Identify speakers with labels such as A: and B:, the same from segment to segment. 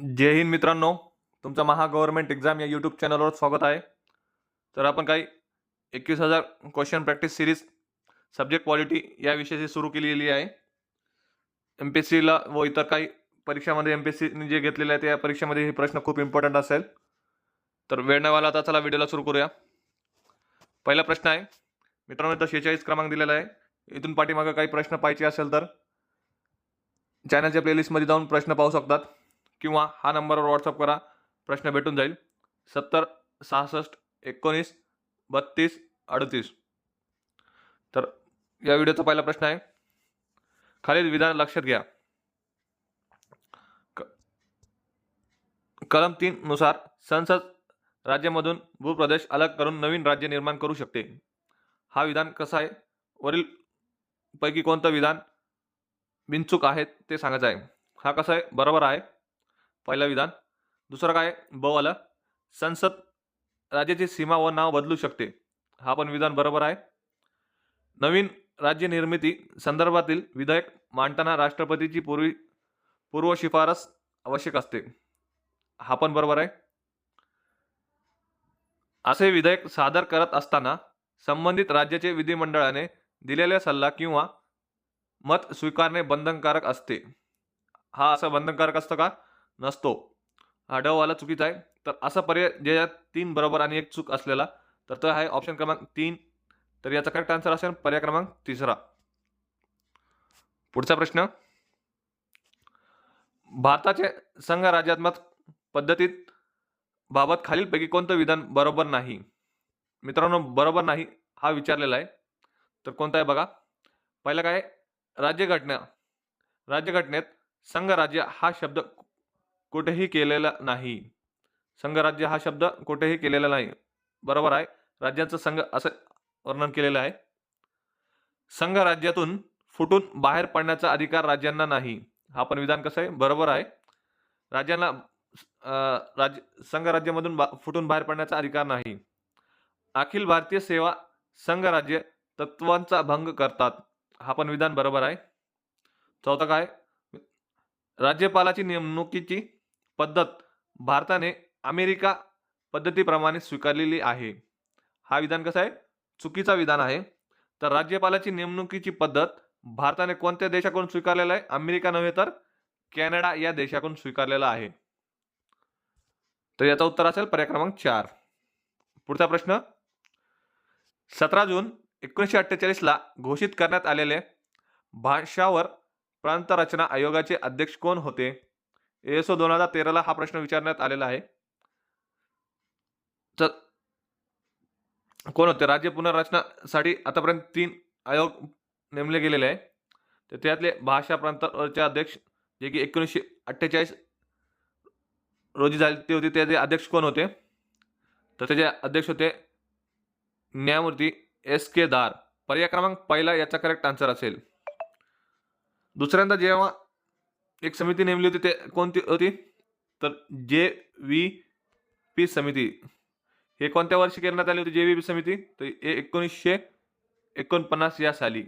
A: जय हिंद मित्रांनो तुमचं Maha government exam या यूट्यूब चॅनलवर स्वागत आहे. तर आपण काही एकवीस हजार question practice series subject quality या विषयाची सुरू केलेली आहे. एम पी एस सीला व इतर काही परीक्षामध्ये एम पी एस सीने जे घेतलेले आहे त्या परीक्षेमध्ये हे प्रश्न खूप इम्पॉर्टंट असेल. तर वेळ नाही आता चला व्हिडिओला सुरू करूया. पहिला प्रश्न आहे मित्रांनो इथं शेहेचाळीस क्रमांक दिलेला आहे. इथून पाठीमागं काही प्रश्न पाहिजे असेल तर चॅनलच्या प्लेलिस्टमध्ये जाऊन प्रश्न पाहू शकतात. किंवा हा नंबरवर व्हॉट्सअप करा. प्रश्न भेटून जाईल. सत्तर सहासष्ट एकोणीस बत्तीस अडतीस. तर या व्हिडिओचा पहिला प्रश्न आहे. खालील विधान लक्षात घ्या. क- कलम तीन नुसार संसद राज्यामधून भूप्रदेश अलग करून नवीन राज्य निर्माण करू शकते. हा विधान कसा आहे? वरील पैकी कोणतं विधान बिनचूक आहे ते सांगायचं आहे. हा कसा आहे? बरोबर आहे. पहिलं विधान. दुसरं काय? ब आलं संसद राज्याची सीमा व नाव बदलू शकते. हा पण विधान बरोबर आहे. नवीन राज्य निर्मिती संदर्भातील विधेयक मांडताना राष्ट्रपतीची पूर्वी पूर्व शिफारस आवश्यक असते. हा पण बरोबर आहे. असे विधेयक सादर करत असताना संबंधित राज्याचे विधिमंडळाने दिलेला सल्ला किंवा मत स्वीकारणे बंधनकारक असते. हा असं बंधनकारक असतं का? नसतो. हा ड वाला चुकीचा आहे. तर असा पर्याय ज्याच्यात तीन बरोबर आणि एक चूक असलेला तर तो आहे ऑप्शन क्रमांक तीन. तर याचा करेक्ट आन्सर असेल पर्याय क्रमांक तिसरा. पुढचा प्रश्न. भारताचे संघ राज्यात्मक पद्धतीत बाबत खालीलपैकी कोणतं विधान बरोबर नाही? मित्रांनो बरोबर नाही हा विचारलेला आहे. तर कोणता आहे बघा. पहिला काय राज्यघटना. राज्यघटनेत संघराज्य हा शब्द कुठेही केलेला नाही. संघराज्य हा शब्द कुठेही केलेला नाही. बरोबर आहे? राज्याचं संघ असं वर्णन केलेलं आहे. संघराज्यातून फुटून बाहेर पडण्याचा अधिकार राज्यांना नाही. हा पण विधान कसं आहे? बरोबर आहे. राज्यांना राज्य संघराज्यामधून बा फुटून बाहेर पडण्याचा अधिकार नाही. अखिल भारतीय सेवा संघराज्य तत्वांचा भंग करतात. हा पण विधान बरोबर आहे. चौथा काय? राज्यपालाची नेमणुकीची पद्धत भारताने अमेरिका पद्धतीप्रमाणे स्वीकारलेली आहे. हा विधान कसं आहे? चुकीचा विधान आहे. तर राज्यपालाची नेमणुकीची पद्धत भारताने कोणत्या देशाकडून स्वीकारलेला आहे? अमेरिका नव्हे तर कॅनडा या देशाकडून स्वीकारलेला आहे. तर याचा उत्तर असेल पर्याय क्रमांक चार. पुढचा प्रश्न. सतरा जून एकोणीसशे अठ्ठेचाळीसला घोषित करण्यात आलेले भाषावर प्रांत रचना आयोगाचे अध्यक्ष कोण होते? एसओ दोन हजार तेराला हा प्रश्न विचारण्यात आलेला आहे. तर कोण होते? राज्य पुनर्रचनासाठी आतापर्यंत तीन आयोग नेमले गेलेले आहे. तर त्यातले भाषा प्रांताचे अध्यक्ष जे की एकोणीसशे अठ्ठेचाळीस रोजी झाले ते होते. त्याचे अध्यक्ष कोण होते? तर त्याचे अध्यक्ष होते न्यायमूर्ती एस के दार. पर्याय क्रमांक पहिला याचा करेक्ट आन्सर असेल. दुसऱ्यांदा जेव्हा एक समिती नेमली होती ते कोणती होती? तर जे व्ही पी समिती. हे कोणत्या वर्षी करण्यात आली होती जे व्ही पी समिती? तर हे एकोणीसशे एकोणपन्नास या साली.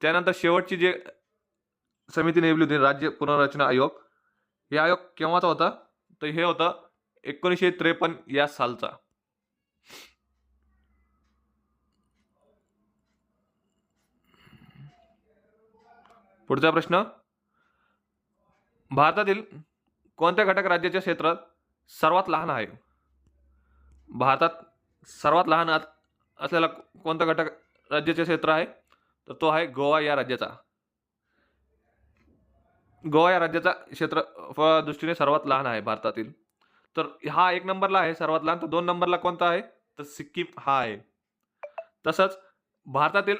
A: त्यानंतर शेवटची जे समिती नेमली होती राज्य पुनर्रचना आयोग हे आयोग केव्हाचा होता? तर हे होतं एकोणीसशे त्रेपन्न या सालचा. पुढचा प्रश्न भारतातील कोणत्या घटक राज्याच्या क्षेत्रात सर्वात लहान आहे? भारतात सर्वात लहान असलेला कोणता घटक राज्याचे क्षेत्र आहे? तर तो आहे गोवा या राज्याचा. गोवा या राज्याचा क्षेत्र दृष्टीने सर्वात लहान आहे भारतातील. तर हा एक नंबरला आहे सर्वात लहान. तर दोन नंबरला कोणता आहे? तर सिक्कीम हा आहे. तसंच भारतातील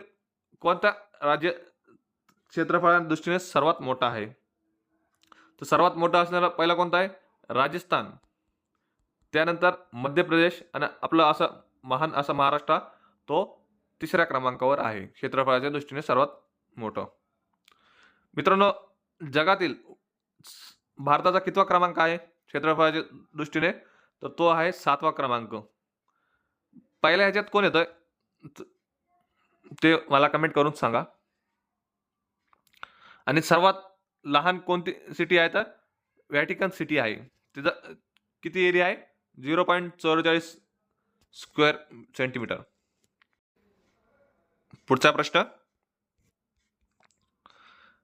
A: कोणता राज्य क्षेत्रफळाच्या दृष्टीने सर्वात मोठा आहे? तर सर्वात मोठा असणारा पहिला कोणता आहे? राजस्थान. त्यानंतर मध्य प्रदेश आणि आपलं असं महान असा महाराष्ट्र तो तिसऱ्या क्रमांकावर आहे. क्षेत्रफळाच्या दृष्टीने सर्वात मोठं. मित्रांनो जगातील भारताचा कितवा क्रमांक आहे? क्षेत्रफळाच्या दृष्टीने तर तो आहे सातवा क्रमांक. पहिल्या ह्याच्यात कोण येतं ते मला कमेंट करून सांगा. आणि सर्वात लहान कोणती सिटी आहे तर? व्हॅटिकन सिटी आहे. तिचा किती एरिया आहे? झिरो पॉईंट चौवेचाळीस स्क्वेअर सेंटीमीटर पुढचा प्रश्न.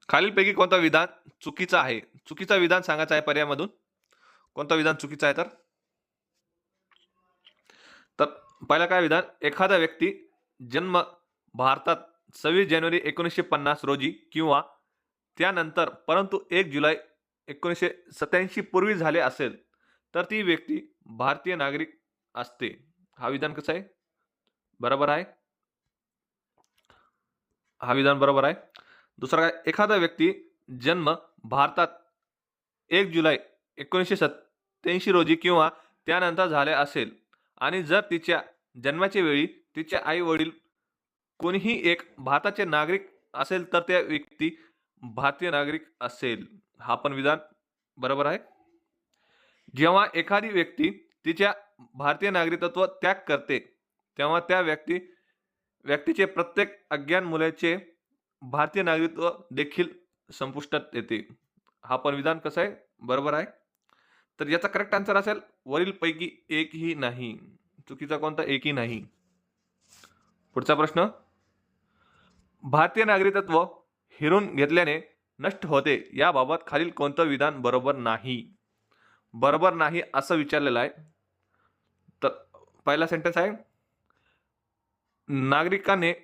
A: खालीलपैकी कोणता विधान चुकीचा आहे? चुकीचा विधान सांगायचं आहे पर्यायामधून. कोणता विधान चुकीचं आहे तर? तर पहिला काय विधान? एखादा व्यक्ती जन्म भारतात सव्वीस जानेवारी एकोणीसशे पन्नास रोजी किंवा त्यानंतर परंतु एक जुलै एकोणीसशे सत्याऐंशी पूर्वी झाले असेल तर ती व्यक्ती भारतीय नागरिक असते. हा विधान कसं आहे? बरोबर आहे? हा विधान बरोबर आहे? दुसरा काय? एखादा व्यक्ती जन्म भारतात एक जुलै एकोणीसशे सत्याऐंशी रोजी किंवा त्यानंतर झाले असेल आणि जर तिच्या जन्माच्या वेळी तिचे आई वडील कोणीही एक भारताचे नागरिक असेल तर त्या व्यक्ती भारतीय नागरिक असेल हा पण विधान बरोबर आहे? जेव्हा एखादी व्यक्ती तिच्या भारतीय नागरिकत्व त्याग करते तेव्हा त्या व्यक्ती व्यक्तीचे प्रत्येक अज्ञान मुलाचे भारतीय नागरिकत्व देखील संपुष्टात येते. हा पण विधान कसं आहे? बरोबर आहे? तर याचा करेक्ट आन्सर असेल वरीलपैकी एकही नाही. चुकीचा कोणता? एकही नाही. पुढचा प्रश्न. भारतीय नागरिकत्व हिरून घेतल्याने नष्ट होते. याबाबत खालील कोणतं विधान बरोबर नाही? बरोबर नाही असं विचारलेलं आहे. तर पहिला सेंटेन्स आहे. नागरिकाने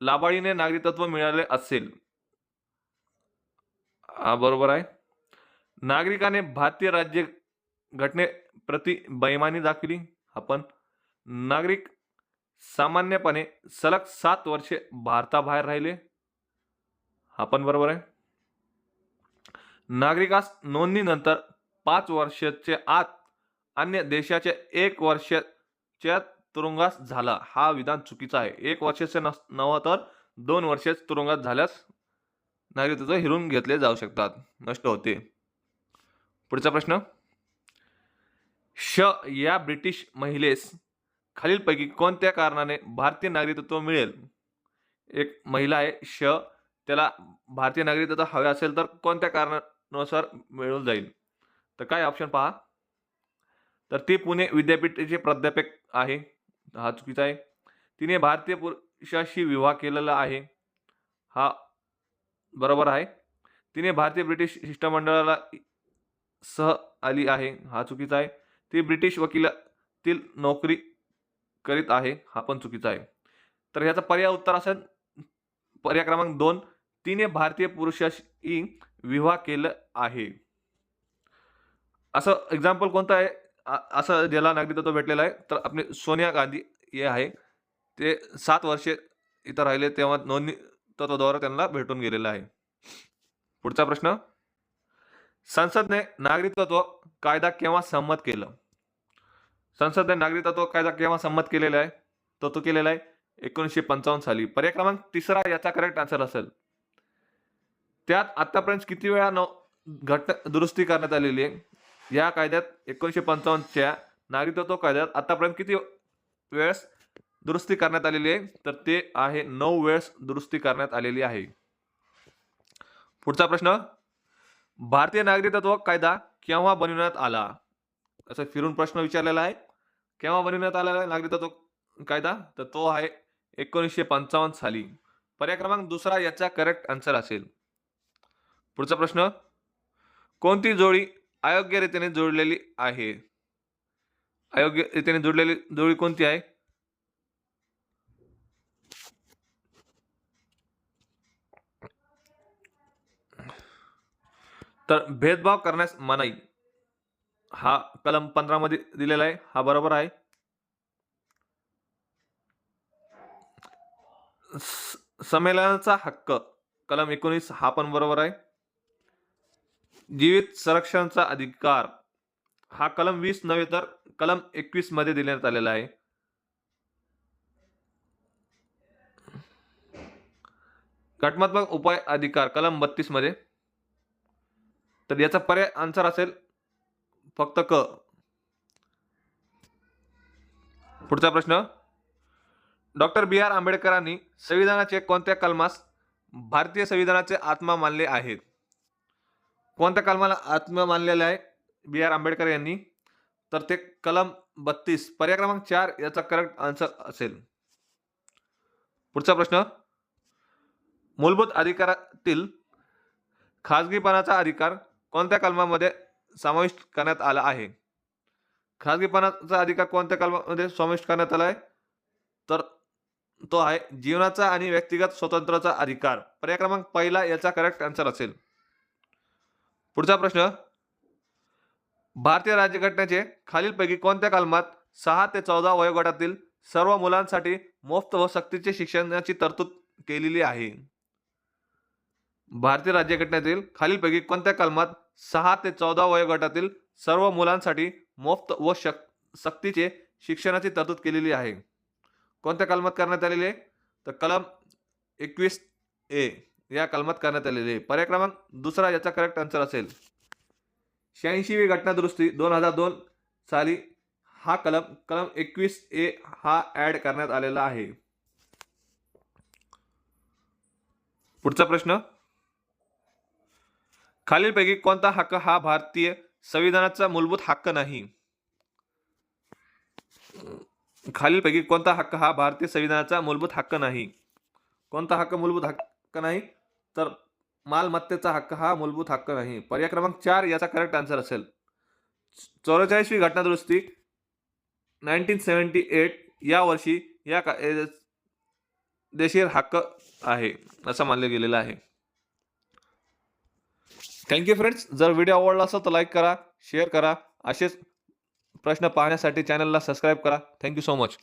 A: लाभाळीने नागरिकत्व मिळाले असेल. हा बरोबर आहे. नागरिकाने भारतीय राज्य घटनेप्रती बैमानी दाखवली. आपण नागरिक सामान्यपणे सलग सात वर्षे भारताबाहेर राहिले. हा पण बरोबर आहे. नागरिकास नोंदणीनंतर पाच वर्षाचे आत अन्य देशाच्या एक वर्षाच्या तुरुंगास झाला. हा विधान चुकीचा आहे. एक वर्षाचे नस नव्ह तर दोन वर्षाच तुरुंगात झाल्यास नागरिकत्व हिरून घेतले जाऊ शकतात. नष्ट होते. पुढचा प्रश्न. श या ब्रिटिश महिलेस खालीलपैकी कोणत्या कारणाने भारतीय नागरिकत्व मिळेल? एक महिला आहे. श त्याला भारतीय नागरिकता हवे असेल तर कोणत्या कारणानुसार मिळून जाईल? तर काय ऑप्शन पहा? तर ती पुणे विद्यापीठाचे प्राध्यापक आहे. हा चुकीचा आहे. तिने भारतीय पुरुषाशी विवाह केलेला आहे. हा बरोबर आहे. तिने भारतीय ब्रिटिश शिष्टमंडळाला सह आली आहे. हा चुकीचा आहे. ती ब्रिटिश वकिलातील नोकरी करीत आहे. हा पण चुकीचा आहे. तर ह्याचा पर्याय उत्तर असेल. पर्याय क्रमांक दोन. तिने भारतीय पुरुषाशी विवाह केलं आहे. असं एक्झाम्पल कोणतं आहे? असं ज्याला नागरिकत्व भेटलेलं आहे तर आपले सोनिया गांधी हे आहे. ते सात वर्षे इथं राहिले तेव्हा नोंदणी तत्वाद्वारे त्यांना भेटून गेलेलं आहे. पुढचा प्रश्न. संसदने नागरिकत्व कायदा केव्हा संमत केलं? संसदने नागरिकत्व कायदा केव्हा संमत केलेला आहे? तो तो केलेला आहे एकोणीसशे पंचावन्न साली. पर्याय क्रमांक तिसरा याचा करेक्ट आन्सर असेल. त्यात आतापर्यंत किती वेळा न घट दुरुस्ती करण्यात आलेली आहे? या कायद्यात एकोणीसशे पंचावन्नच्या नागरिकत्व कायद्यात आतापर्यंत किती वेळेस दुरुस्ती करण्यात आलेली आहे? तर ते आहे नऊ वेळेस दुरुस्ती करण्यात आलेली आहे. पुढचा प्रश्न भारतीय नागरिकत्व कायदा केव्हा बनवण्यात आला? असं फिरून प्रश्न विचारलेला आहे. केव्हा बनवण्यात आलेला आहे नागरिकत्व कायदा? तर तो आहे एकोणीसशे पंचावन्न साली. पर्याय क्रमांक दुसरा याचा करेक्ट आन्सर असेल. पुढचा प्रश्न कोणती जोडी अयोग्यरीतीने जोडलेली आहे? अयोग्य रीतीने जोडलेली जोडी कोणती आहे? तर भेदभाव करण्यास मनाई. हा कलम पंधरा मध्ये दिलेला आहे. हा बरोबर आहे. स- संमेलनाचा हक्क. कलम एकोणीस हा पण बरोबर आहे. जीवित संरक्षणाचा अधिकार हा कलम वीस नव्हे तर कलम एकवीसमध्ये देण्यात आलेला आहे. घटनात्मक उपाय अधिकार कलम बत्तीसमध्ये. तर याचा पर्याय आन्सर असेल फक्त क. पुढचा प्रश्न. डॉक्टर बी आर आंबेडकरांनी संविधानाचे कोणत्या कलमास भारतीय संविधानाचे आत्मा मानले आहेत? कोणत्या कलमाला आत्म मानलेलं आहे? बी आर आंबेडकर यांनी. तर ते कलम बत्तीस पर्याय क्रमांक चार याचा करेक्ट आन्सर असेल. पुढचा प्रश्न. मूलभूत अधिकारातील खाजगीपणाचा अधिकार कोणत्या कलमामध्ये समाविष्ट करण्यात आला आहे? खाजगीपणाचा अधिकार कोणत्या कलमामध्ये समाविष्ट करण्यात आला आहे? तर तो आहे जीवनाचा आणि व्यक्तिगत स्वातंत्र्याचा अधिकार. पर्याय क्रमांक पहिला याचा करेक्ट आन्सर असेल. पुढचा प्रश्न. भारतीय राज्यघटनेचे खालीलपैकी कोणत्या कलमात सहा ते चौदा वयोगटातील सर्व मुलांसाठी मोफत व सक्तीचे शिक्षणाची तरतूद केलेली आहे? भारतीय राज्यघटनेतील खालीलपैकी कोणत्या कलमात सहा ते चौदा वयोगटातील सर्व मुलांसाठी मोफत व शक सक्तीचे शिक्षणाची तरतूद केलेली आहे? कोणत्या कलमात करण्यात आलेली आहे? तर कलम एकवीस ए. या कलमात करण्यात आलेली आहे. पर्याय क्रमांक दुसरा याचा करेक्ट आन्सर असेल. शहाऐंशीवी घटनादुरुस्ती दोन हजार दोन साली हा कलम कलम एकवीस ए हा ऍड करण्यात आलेला आहे. पुढचा प्रश्न. खालीलपैकी कोणता हक्क हा भारतीय संविधानाचा मूलभूत हक्क नाही? खालीलपैकी कोणता हक्क हा भारतीय संविधानाचा मूलभूत हक्क नाही? कोणता हक्क मूलभूत हक्क नाही? तर मालमत्तेचा हक्क हा मूलभूत हक्क नाही. पर्याय क्रमांक चार याचा करेक्ट आन्सर असेल. चौवेचाळीसवी घटनादुरुस्ती नाईन्टीन सेवन्टी एट या वर्षी या का देशीर हक्क आहे असं मानलं गेलेलं आहे. थँक्यू फ्रेंड्स जर व्हिडिओ आवडला असेल तर लाईक करा शेअर करा. असेच प्रश्न पाहण्यासाठी चॅनलला सबस्क्राईब करा. Thank you so much